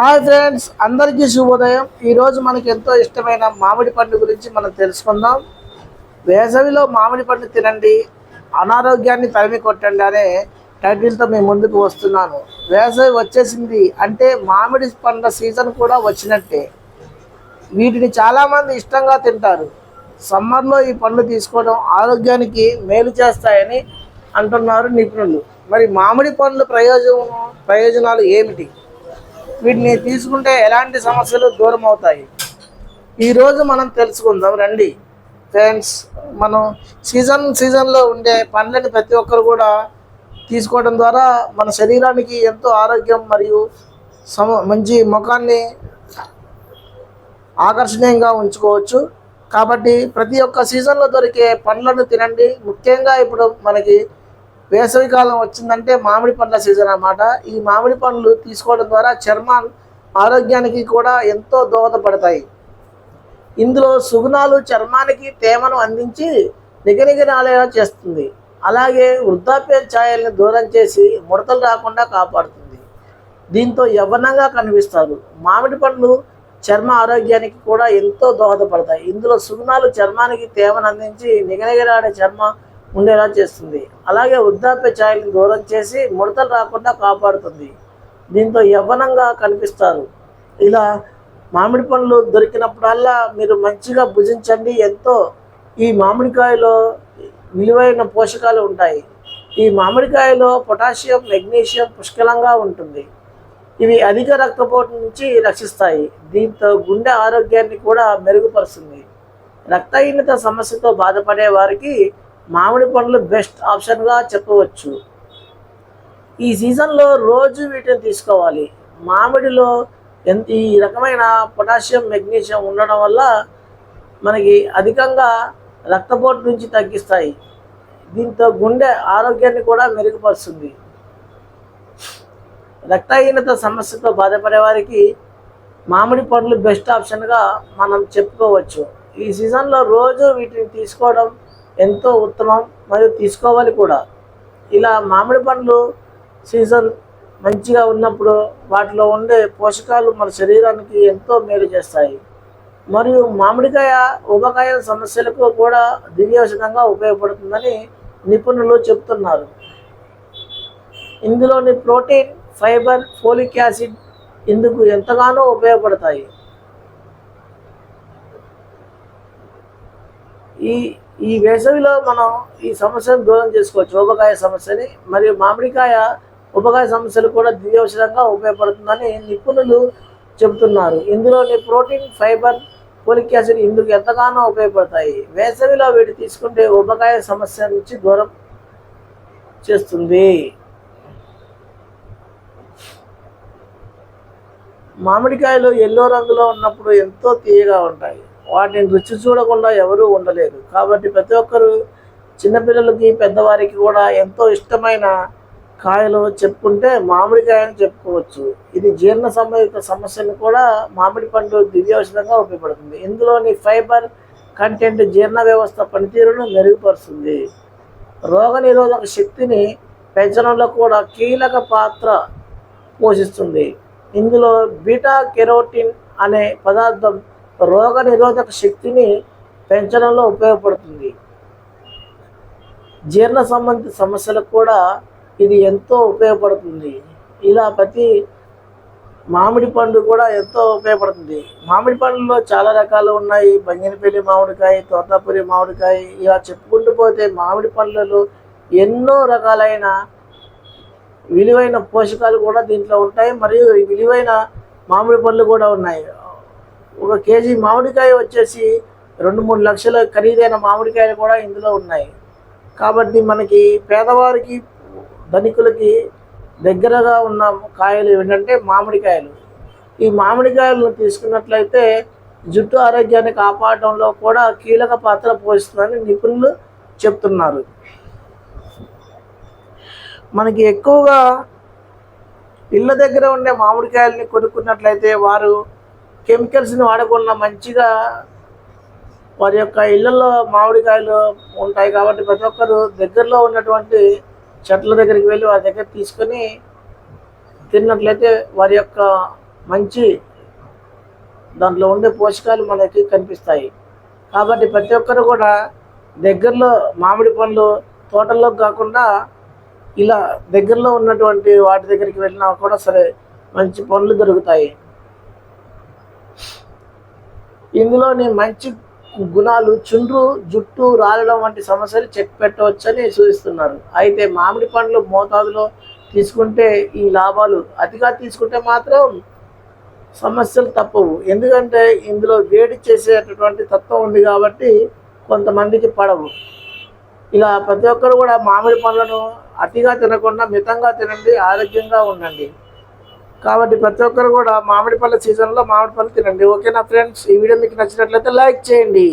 Hi friends అందరికీ శుభోదయం. ఈరోజు మనకి ఎంతో ఇష్టమైన మామిడి పండు గురించి మనం తెలుసుకుందాం. వేసవిలో మామిడి పండు తినండి అనారోగ్యాన్ని తరిమి కొట్టండి అనే టైటిల్తో మేము ముందుకు వస్తున్నాను. వేసవి వచ్చేసింది అంటే మామిడి పండ్ల సీజన్ కూడా వచ్చినట్టే. వీటిని చాలామంది ఇష్టంగా తింటారు. సమ్మర్లో ఈ పండ్లు తీసుకోవడం ఆరోగ్యానికి మేలు చేస్తాయని అంటున్నారు నిపుణులు. మరి మామిడి పండ్ల ప్రయోజనం ప్రయోజనాలు ఏమిటి? వీటిని తీసుకుంటే ఎలాంటి సమస్యలు దూరం అవుతాయి? ఈరోజు మనం తెలుసుకుందాం రండి. ఫ్రెండ్స్ మనం సీజన్ సీజన్లో ఉండే పండ్లని ప్రతి ఒక్కరు కూడా తీసుకోవడం ద్వారా మన శరీరానికి ఎంతో ఆరోగ్యం మరియు సమ మంచి ముఖాన్ని ఆకర్షణీయంగా ఉంచుకోవచ్చు. కాబట్టి ప్రతి ఒక్క సీజన్లో దొరికే పండ్లను తినండి. ముఖ్యంగా ఇప్పుడు మనకి వేసవి కాలం వచ్చిందంటే మామిడి పండ్ల సీజన్ అన్నమాట. ఈ మామిడి పండ్లు తీసుకోవడం ద్వారా చర్మ ఆరోగ్యానికి కూడా ఎంతో దోహదపడతాయి. ఇందులో సుగుణాలు చర్మానికి తేమను అందించి నిగనిగనాలేలా చేస్తుంది. అలాగే వృద్ధాప్య ఛాయల్ని దూరం చేసి ముడతలు రాకుండా కాపాడుతుంది. దీంతో యవ్వనంగా కనిపిస్తారు. మామిడి పండ్లు చర్మ ఆరోగ్యానికి కూడా ఎంతో దోహదపడతాయి. ఇందులో సుగుణాలు చర్మానికి తేమను అందించి నిగనిగలాడే చర్మ ఉండేలా చేస్తుంది. అలాగే వృద్ధాప్య ఛాయలకు దూరం చేసి ముడతలు రాకుండా కాపాడుతుంది. దీంతో యవ్వనంగా కనిపిస్తారు. ఇలా మామిడి పండ్లు దొరికినప్పుడల్లా మీరు మంచిగా భుజించండి. ఎంతో ఈ మామిడికాయలో విలువైన పోషకాలు ఉంటాయి. ఈ మామిడికాయలో పొటాషియం మెగ్నీషియం పుష్కలంగా ఉంటుంది. ఇవి అధిక రక్తపోటు నుంచి రక్షిస్తాయి. దీంతో గుండె ఆరోగ్యాన్ని కూడా మెరుగుపరుస్తుంది. రక్తహీనత సమస్యతో బాధపడే వారికి మామిడి పండ్లు బెస్ట్ ఆప్షన్గా చెప్పవచ్చు. ఈ సీజన్లో రోజు వీటిని తీసుకోవాలి. మామిడిలో ఎంత ఈ రకమైన పొటాషియం మెగ్నీషియం ఉండడం వల్ల మనకి అధికంగా రక్తపోటు నుంచి తగ్గిస్తాయి. దీంతో గుండె ఆరోగ్యాన్ని కూడా మెరుగుపరుస్తుంది. రక్తహీనత సమస్యతో బాధపడే వారికి మామిడి పండ్లు బెస్ట్ ఆప్షన్గా మనం చెప్పుకోవచ్చు. ఈ సీజన్లో రోజు వీటిని తీసుకోవడం ఎంతో ఉత్తమం మరియు తీసుకోవాలి కూడా. ఇలా మామిడి పండ్లు సీజన్ మంచిగా ఉన్నప్పుడు వాటిలో ఉండే పోషకాలు మన శరీరానికి ఎంతో మేలు చేస్తాయి. మరియు మామిడికాయ ఊబకాయ సమస్యలకు కూడా దివ్యౌషధంగా ఉపయోగపడుతుందని నిపుణులు చెబుతున్నారు ఇందులోని ప్రోటీన్ ఫైబర్ ఫోలిక్ యాసిడ్ ఇందుకు ఎంతగానో ఉపయోగపడతాయి. ఈ ఈ వేసవిలో మనం ఈ సమస్యను దూరం చేసుకోవచ్చు. ఊబకాయ సమస్యని మరియు మామిడికాయ ఉపకాయ సమస్యలు కూడా దివ్యౌషధంగా ఉపయోగపడుతుందని నిపుణులు చెబుతున్నారు. ఇందులోని ప్రోటీన్ ఫైబర్ పోలిక్ యాసిడ్ ఇందుకు ఎంతగానో ఉపయోగపడతాయి. వేసవిలో వీటి తీసుకుంటే ఉపకాయ సమస్య నుంచి దూరం చేస్తుంది. మామిడికాయలు ఎల్లో రంగులో ఉన్నప్పుడు ఎంతో తీయగా ఉంటాయి. వాటిని రుచి చూడకుండా ఎవరూ ఉండలేరు. కాబట్టి ప్రతి ఒక్కరు చిన్నపిల్లలకి పెద్దవారికి కూడా ఎంతో ఇష్టమైన కాయలు చెప్పుకుంటే మామిడికాయని చెప్పుకోవచ్చు. ఇది జీర్ణ సంబంధిత సమస్యను కూడా మామిడి పండు దివ్యౌషధంగా ఉపయోగపడుతుంది. ఇందులోని ఫైబర్ కంటెంట్ జీర్ణ వ్యవస్థ పనితీరును మెరుగుపరుస్తుంది. రోగనిరోధక శక్తిని పెంచడంలో కూడా కీలక పాత్ర పోషిస్తుంది. ఇందులో బీటా కెరోటిన్ అనే పదార్థం రోగ నిరోధక శక్తిని పెంచడంలో ఉపయోగపడుతుంది. జీర్ణ సంబంధిత సమస్యలకు కూడా ఇది ఎంతో ఉపయోగపడుతుంది. ఇలా ప్రతి మామిడి పండు కూడా ఎంతో ఉపయోగపడుతుంది. మామిడి పండులో చాలా రకాలు ఉన్నాయి. బంగినపల్లి మామిడికాయ తోతాపురి మామిడికాయ ఇలా చెప్పుకుంటూ పోతే మామిడి పండ్లలో ఎన్నో రకాలైన విలువైన పోషకాలు కూడా దీంట్లో ఉంటాయి. మరియు విలువైన మామిడి పళ్ళు కూడా ఉన్నాయి. ఒక కేజీ మామిడికాయ వచ్చేసి రెండు మూడు లక్షల ఖరీదైన మామిడికాయలు కూడా ఇందులో ఉన్నాయి. కాబట్టి మనకి పేదవారికి ధనికులకి దగ్గరగా ఉన్న కాయలు ఏంటంటే మామిడికాయలు. ఈ మామిడికాయలను తీసుకున్నట్లయితే జుట్టు ఆరోగ్యాన్ని కాపాడడంలో కూడా కీలక పాత్ర పోషిస్తుందని నిపుణులు చెప్తున్నారు. మనకి ఎక్కువగా ఇళ్ళ దగ్గర ఉండే మామిడికాయల్ని కొనుక్కున్నట్లయితే వారు కెమికల్స్ని వాడకుండా మంచిగా వారి యొక్క ఇళ్ళల్లో మామిడికాయలు ఉంటాయి కాబట్టి ప్రతి ఒక్కరు దగ్గరలో ఉన్నటువంటి చెట్ల దగ్గరికి వెళ్ళి వారి దగ్గర తీసుకొని తిన్నట్లయితే వారి యొక్క మంచి దాంట్లో ఉండే పోషకాలు మనకి కనిపిస్తాయి. కాబట్టి ప్రతి ఒక్కరు కూడా దగ్గరలో మామిడి పండ్లు తోటల్లో కాకుండా ఇలా దగ్గరలో ఉన్నటువంటి వాటి దగ్గరికి వెళ్ళినా కూడా సరే మంచి పండ్లు దొరుకుతాయి. ఇందులోని మంచి గుణాలు చుండ్రు జుట్టు రాలడం వంటి సమస్యలు చెక్ పెట్టవచ్చని సూచిస్తున్నారు. అయితే మామిడి పండ్లు మోతాదులో తీసుకుంటే ఈ లాభాలు అతిగా తీసుకుంటే మాత్రం సమస్యలు తప్పవు. ఎందుకంటే ఇందులో వేడి చేసేటటువంటి తత్వం ఉంది కాబట్టి కొంతమందికి పడవు. ఇలా ప్రతి ఒక్కరు కూడా మామిడి పండ్లను అతిగా తినకుండా మితంగా తినండి ఆరోగ్యంగా ఉండండి. కాబట్టి ప్రతి ఒక్కరు కూడా మామిడి పళ్ళ సీజన్లో మామిడి పళ్ళు తినండి ఓకేనా ఫ్రెండ్స్ ఈ వీడియో మీకు నచ్చినట్లయితే లైక్ చేయండి.